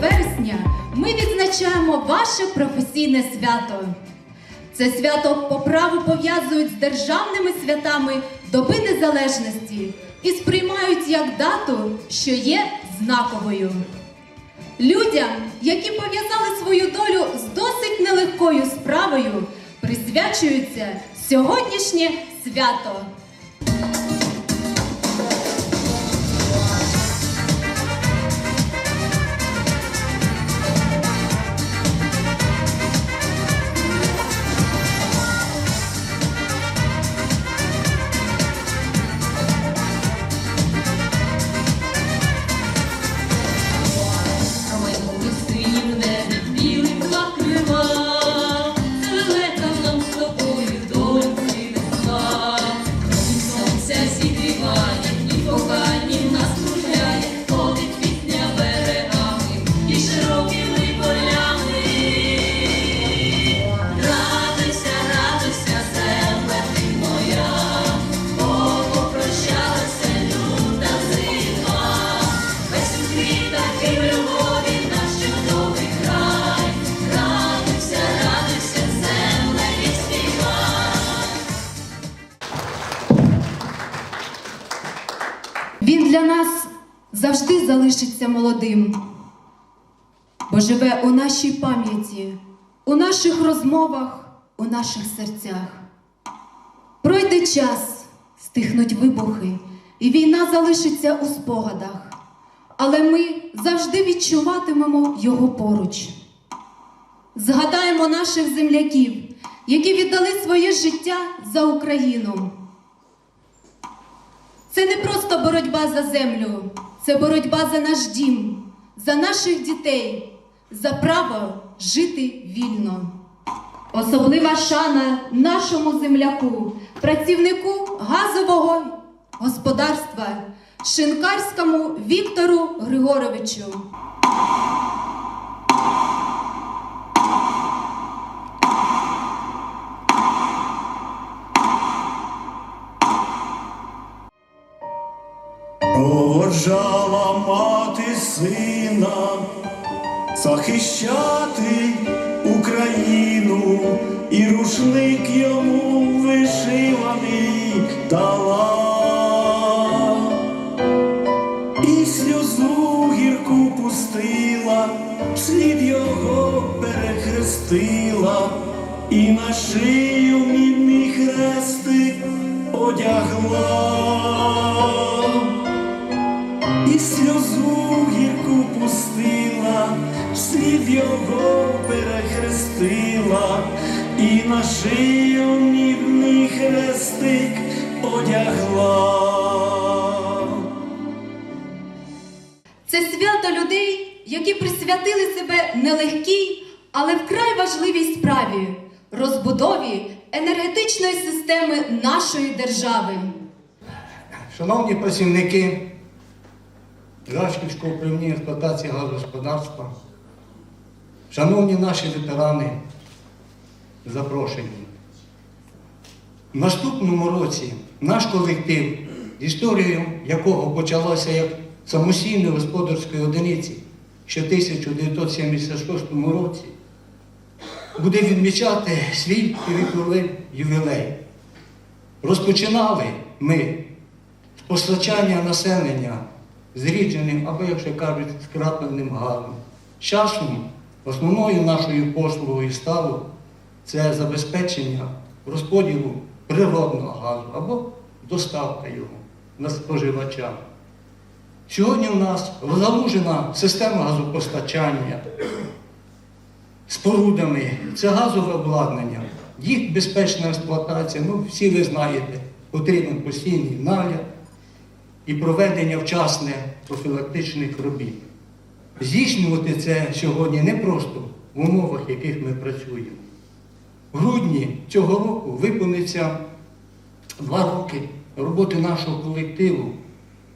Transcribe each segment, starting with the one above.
вересня ми відзначаємо ваше професійне свято. Це свято по праву пов'язують з державними святами доби незалежності і сприймають як дату, що є знаковою. Людям, які пов'язали свою долю з досить нелегкою справою, присвячується сьогоднішнє свято. Залишиться молодим, бо живе у нашій пам'яті, у наших розмовах, у наших серцях. Пройде час, стихнуть вибухи, і війна залишиться у спогадах, але ми завжди відчуватимемо його поруч. Згадаємо наших земляків, які віддали своє життя за Україну. Це не просто боротьба за землю, це боротьба за наш дім, за наших дітей, за право жити вільно. Особлива шана нашому земляку, працівнику газового господарства, шинкарському Віктору Григоровичу. Проводжала мати сина захищати Україну, і рушник йому вишиваний дала, і сльозу гірку пустила, слід його перехрестила, і на його перехрестила, і на шию мідний хрестик одягла. Це свято людей, які присвятили себе нелегкій, але вкрай важливій справі розбудові енергетичної системи нашої держави. Шановні працівники Рашківського управління експлуатації газогосподарства, шановні наші ветерани, запрошені. В наступному році наш колектив, історією якого почалася як самостійної господарської одиниці ще в 1976 році, буде відмічати свій віковий ювілей. Розпочинали ми з постачання населення зрідженим або, як ще кажуть, скрапленим газом. З Часом основною нашою послугою стало це забезпечення розподілу природного газу або доставка його на споживача. Сьогодні у нас залужена система газопостачання спорудами, це газове обладнання, їх безпечна експлуатація, ну всі ви знаєте, потрібен постійний нагляд і проведення вчасне профілактичних робіт. Здійснювати це сьогодні не просто в умовах, в яких ми працюємо. В грудні цього року виповниться два роки роботи нашого колективу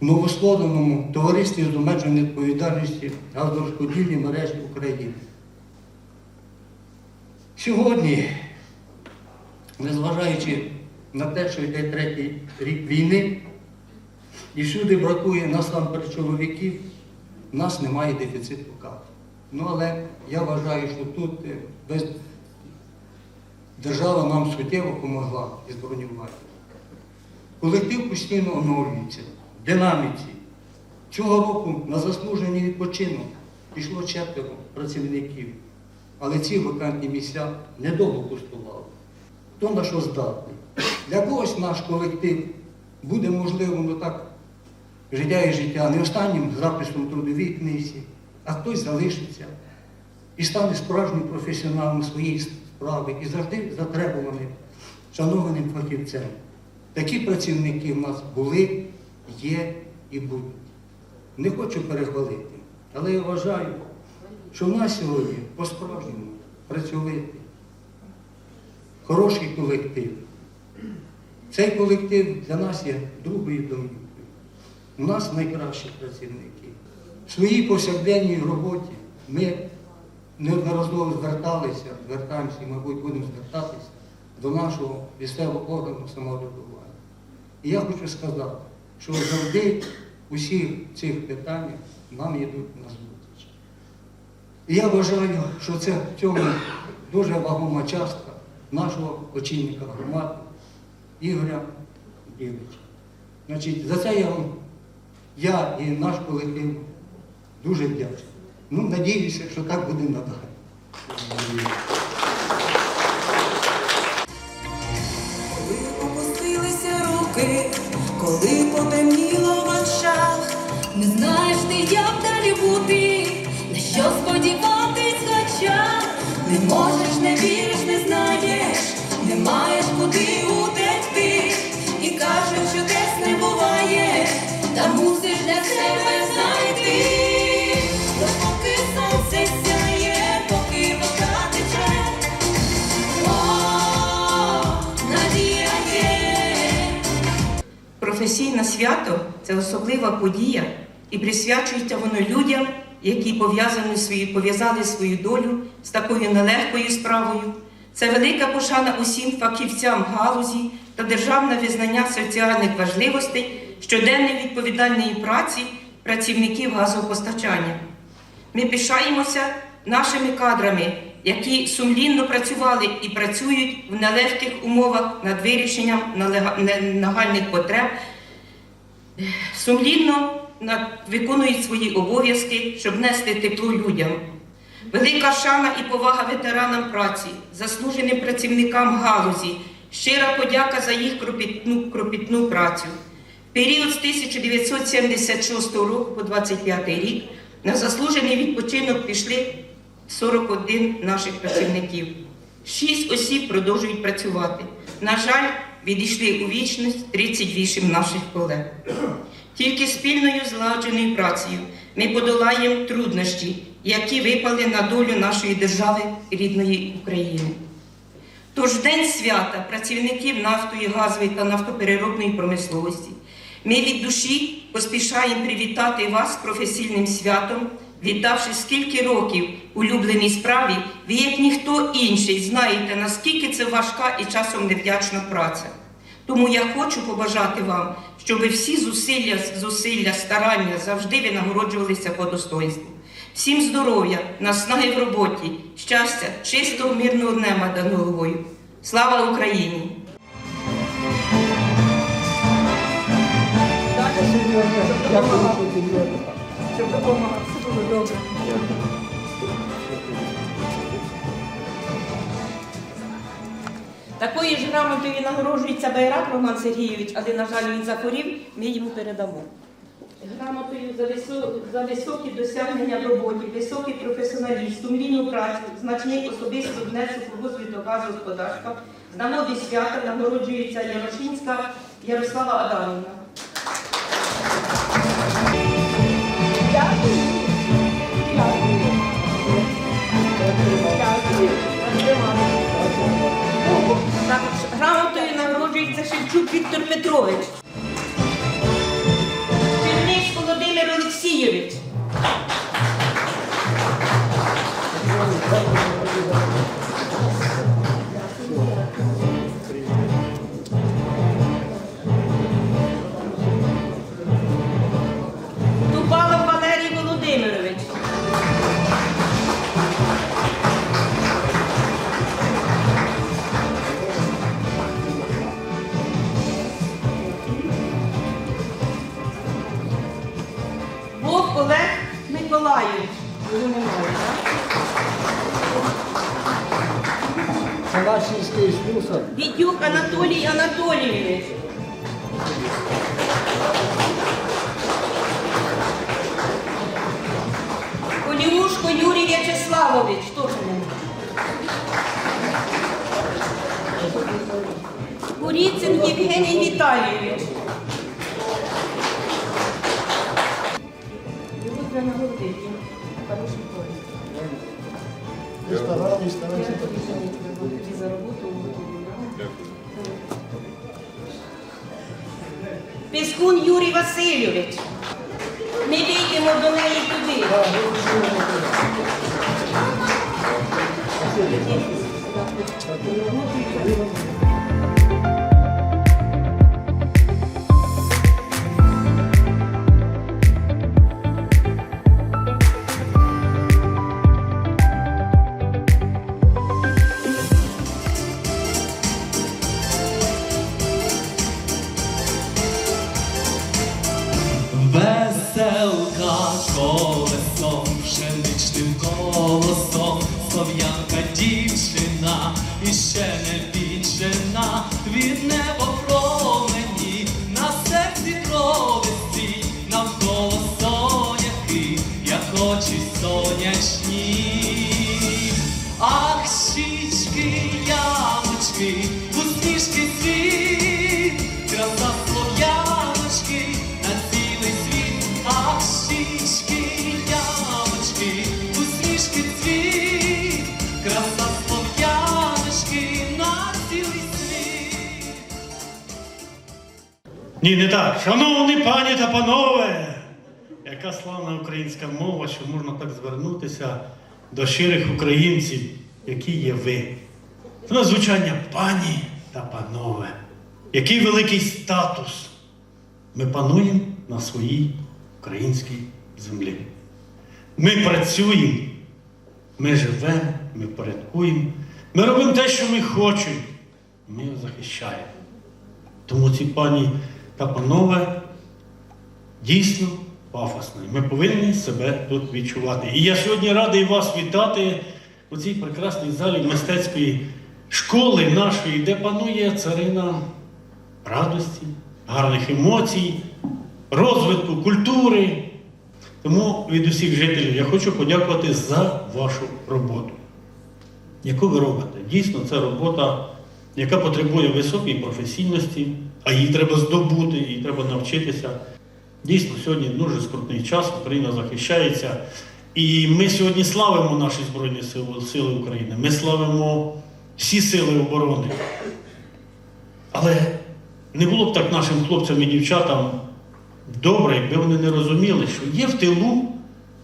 в новоствореному товаристві з обмеженою відповідальності газорозподільні мережі України. Сьогодні, незважаючи на те, що йде третій рік війни, і всюди бракує насамперед чоловіків, в нас немає дефіциту кадрів. Ну, але я вважаю, що тут е, без держава нам суттєво допомогла із бронюванням. Колектив постійно оновлюється, динаміці. Цього року на заслужений відпочинок пішло четверо працівників, але ці вакантні місця недовго пустували. Хто на що здатний? Для когось наш колектив буде, можливо, ну так, життя і життя, не останнім записом трудовій книзі, а хтось залишиться і стане справжнім професіоналом своєї справи і завжди затребуваним, шанованим фахівцем. Такі працівники в нас були, є і будуть. Не хочу перехвалити, але я вважаю, що в нас сьогодні по-справжньому працьовитий, хороший колектив. Цей колектив для нас є другою домівкою. У нас найкращі працівники. В своїй повсякденній роботі ми неодноразово зверталися, звертаємося і, мабуть, будемо звертатися до нашого місцевого органу самоврядування. І я хочу сказати, що завжди у всіх цих питаннях нам йдуть на зустріч. І я вважаю, що це в цьому дуже вагома частка нашого очільника громади Ігоря Дівича. Значить, за це я вам, я і наш колектив дуже вдячний. Ну, надіюся, що так буде надалі. Коли опустилися руки, коли потемніло Професійне свято це особлива подія, і присвячується воно людям, які пов'язані свої, пов'язали свою долю з такою нелегкою справою. Це велика пошана усім фахівцям галузі та державне визнання соціальних важливостей щоденної відповідальної праці працівників газопостачання. Ми пишаємося нашими кадрами, які сумлінно працювали і працюють в нелегких умовах над вирішенням нагальних потреб, сумлінно виконують свої обов'язки, щоб нести тепло людям. Велика шана і повага ветеранам праці, заслуженим працівникам галузі, щира подяка за їх кропітну, кропітну працю. В період з 1976 року по 25 рік на заслужений відпочинок пішли 41 наших працівників. Шість осіб продовжують працювати. На жаль, відійшли у вічність 38 наших колег. Тільки спільною злагодженою працею ми подолаємо труднощі, які випали на долю нашої держави рідної України. Тож день свята працівників нафтої, газової та нафтопереробної промисловості ми від душі поспішаємо привітати вас професійним святом, віддавши скільки років улюбленій справі, ви, як ніхто інший, знаєте, наскільки це важка і часом невдячна праця. Тому я хочу побажати вам, щоб ви всі зусилля, зусилля, старання завжди винагороджувалися по достоинству. Всім здоров'я, наснаги в роботі, щастя, чистого мирного над головою. Слава Україні! Щоб допомагав, все було добре. Такою ж грамотою нагороджується Байрак Роман Сергійович, але, на жаль, він захворів, ми йому передамо. Грамотою за, висо... за високі досягнення в роботі, високий професіоналізм, сумлінну працю, значний особистий внесок у розвиток газогосподарства, з нагоди свята нагороджується Ярошинська Ярослава Адамівна. Грамотою нагороджується Шевчук Віктор Петрович. Черниш Володимир Олексійович. Віталійович. Ви старались, старались. За роботу. Піскун Юрій Васильович. Ми вийдемо до неї туди. Веселка Ні, не так. Шановні пані та панове! Яка славна українська мова, що можна так звернутися до щирих українців, які є ви. Це звучання пані та панове. Який великий статус. Ми пануємо на своїй українській землі. Ми працюємо, ми живемо, ми порядкуємо, ми робимо те, що ми хочемо. Ми його захищаємо. Тому ці пані та панове дійсно пафосні. Ми повинні себе тут відчувати. І я сьогодні радий вас вітати у цій прекрасній залі мистецької школи нашої, де панує царина радості, гарних емоцій, розвитку культури. Тому від усіх жителів я хочу подякувати за вашу роботу яку ви робите. Дійсно, це робота, яка потребує високої професійності, а її треба здобути, її треба навчитися. Дійсно, сьогодні дуже скрутний час, Україна захищається. І ми сьогодні славимо наші Збройні Сили, Сили України. Ми славимо всі сили оборони. Але не було б так нашим хлопцям і дівчатам добре, якби вони не розуміли, що є в тилу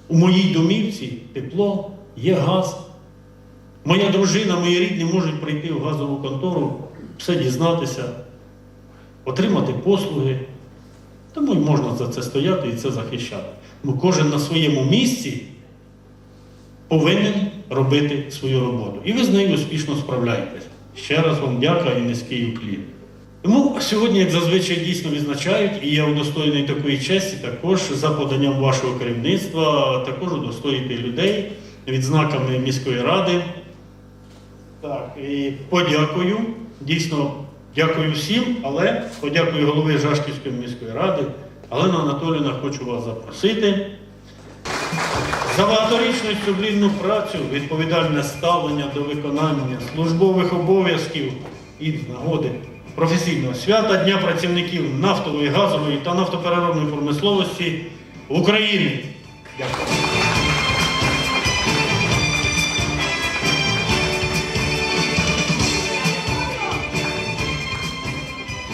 у моїй домівці тепло, є газ. Моя дружина, мої рідні можуть прийти в газову контору, все дізнатися, отримати послуги. Тому й можна за це стояти і це захищати. Бо кожен на своєму місці повинен робити свою роботу. І ви з нею успішно справляєтесь. Ще раз вам дяка і низький уклін. Тому сьогодні, як зазвичай, дійсно відзначають, і я удостоєний такої честі, також за поданням вашого керівництва, також удостоїти людей відзнаками міської ради. Так, і подякую. Дійсно, дякую всім, але подякую голови Жашківської міської ради. Галина Анатоліївна, хочу вас запросити. За багаторічну сумлінну працю, відповідальне ставлення до виконання службових обов'язків і нагоди професійного свята Дня працівників нафтової, газової та нафтопереробної промисловості України. Дякую.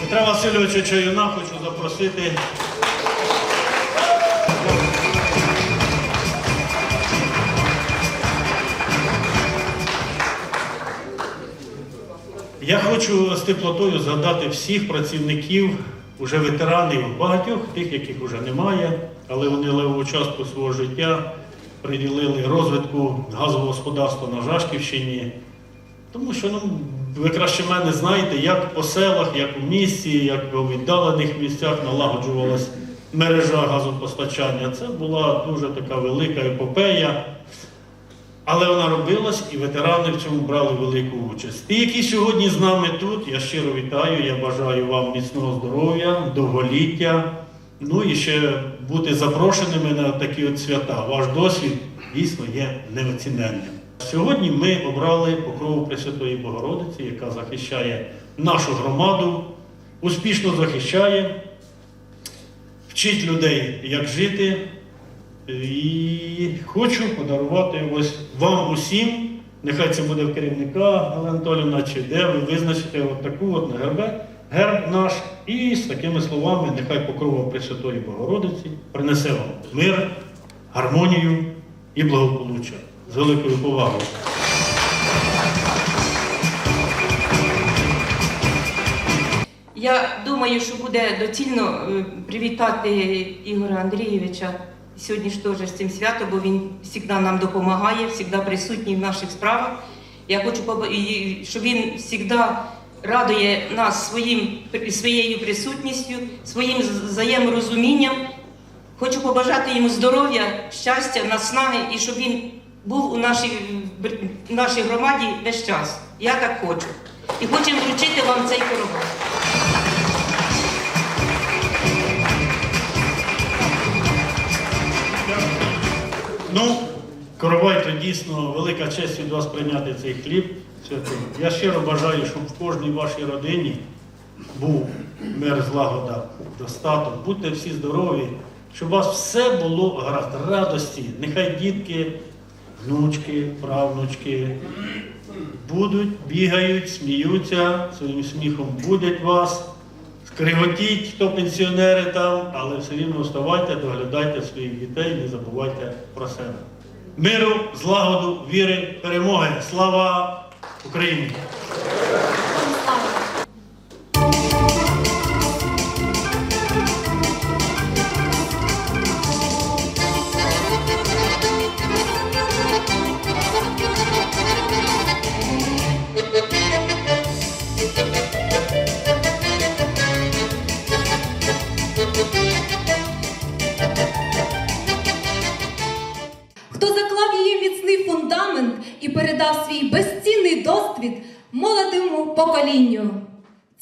Петра Васильовича Чаюна хочу запросити. Я хочу з теплотою згадати всіх працівників, уже ветеранів, багатьох тих, яких вже немає, але вони левову частку свого життя приділили розвитку газового господарства на Жашківщині. Тому що ну, ви краще мене знаєте, як по селах, як у місті, як у віддалених місцях налагоджувалась мережа газопостачання. Це була дуже така велика епопея. Але вона робилась, і ветерани в цьому брали велику участь. Ті, які сьогодні з нами тут, я щиро вітаю, я бажаю вам міцного здоров'я, довголіття, ну і ще бути запрошеними на такі от свята. Ваш досвід дійсно є неоціненним. Сьогодні ми обрали покрову Пресвятої Богородиці, яка захищає нашу громаду, успішно захищає, вчить людей, як жити. І хочу подарувати ось вам усім, нехай це буде в керівника Галина Анатолівна, чи де ви визначите от таку гербе, герб наш, і з такими словами нехай покрова Пресвятої Богородиці принесе вам мир, гармонію і благополуччя. З великою повагою. Я думаю, що буде доцільно е, привітати Ігоря Андрійовича сьогодні ж теж з цим святом, бо він завжди нам допомагає, завжди присутній в наших справах. Я хочу, щоб він завжди радує нас своїм, своєю присутністю, своїм взаєморозумінням. Хочу побажати йому здоров'я, щастя, наснаги і щоб він був у нашій, нашій громаді весь час. Я так хочу. І хочемо вручити вам цей коробок. Ну, Коровайте, дійсно велика честь від вас прийняти цей хліб. святий. Я щиро бажаю, щоб в кожній вашій родині був мир, злагода, достаток. Будьте всі здорові, щоб у вас все було радості. Нехай дітки, внучки, правнучки будуть, бігають, сміються, своїм сміхом будять вас. Скриготіть, хто пенсіонери там, але все рівно вставайте, доглядайте своїх дітей, не забувайте про себе. Миру, злагоду, віри, перемоги. Слава Україні!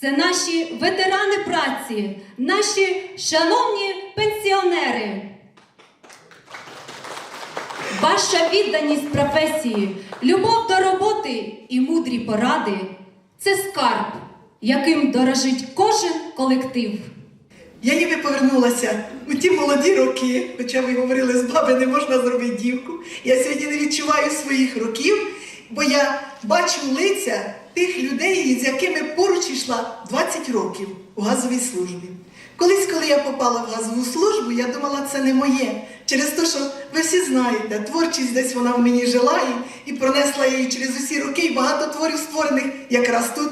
Це наші ветерани праці, наші шановні пенсіонери. Ваша відданість професії, любов до роботи і мудрі поради це скарб, яким дорожить кожен колектив. Я ніби повернулася у ті молоді роки, хоча ви говорили, з баби не можна зробити дівку. Я сьогодні не відчуваю своїх років, бо я бачу лиця тих людей, з якими поруч йшла 20 років у газовій службі. Колись, коли я попала в газову службу, я думала, це не моє. Через те, що ви всі знаєте, творчість десь вона в мені жила і, і пронесла її через усі роки, і багато творів створених якраз тут,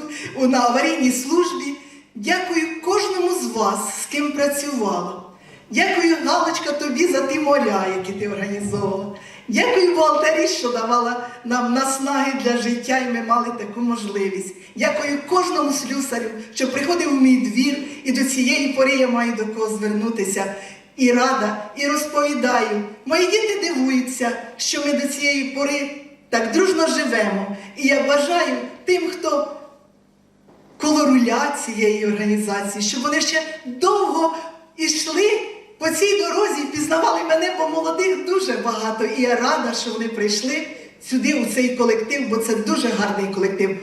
на аварійній службі. Дякую кожному з вас, з ким працювала. Дякую, Галочка, тобі за ті моря, які ти організовувала. Дякую бухгалтерії, що давала нам наснаги для життя, і ми мали таку можливість. Дякую кожному слюсарю, що приходив у мій двір, і до цієї пори я маю до кого звернутися. І рада, і розповідаю. Мої діти дивуються, що ми до цієї пори так дружно живемо. І я бажаю тим, хто коло руля цієї організації, щоб вони ще довго йшли по цій дорозі пізнавали мене, бо молодих дуже багато. І я рада, що вони прийшли сюди, у цей колектив, бо це дуже гарний колектив.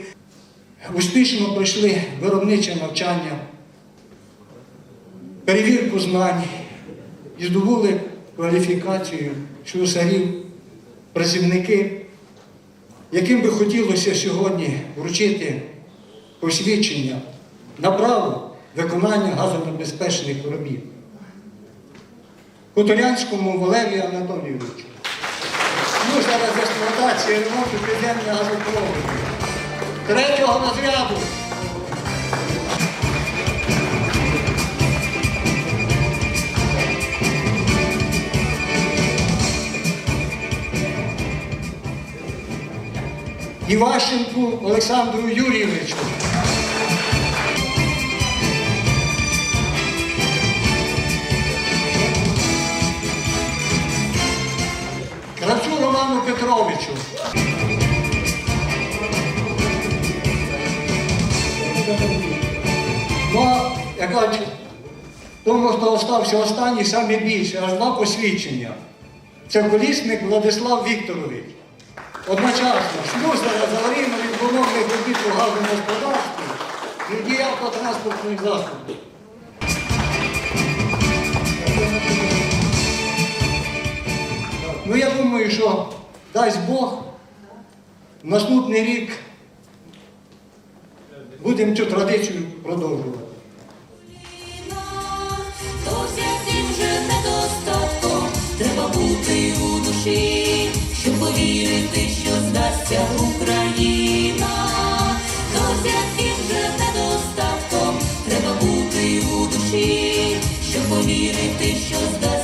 Успішно пройшли виробниче навчання, перевірку знань і здобули кваліфікацію шлюсарів, працівники, яким би хотілося сьогодні вручити посвідчення на право виконання газонебезпечних робіт. Хуторянському Валерію Анатолійовичу. Ну, зараз експлуатація ремонту підземного газопроводу. Третього розряду. Іващенку Олександру Юрійовичу. Петровичу. Ну, а, як тому, хто остався останній, саме більше, аж два посвідчення. Це колісник Владислав Вікторович. Одночасно слюсара з аварійно-відбудовних робіт у газовому господарстві і водій автотранспортних засобів. Ну я думаю, що дасть Бог, наступний рік будемо цю традицію продовжувати. Треба бути у душі, щоб повірити, що здасться Україна, то святків вже недостатком, треба бути у душі, щоб повірити, що здасться.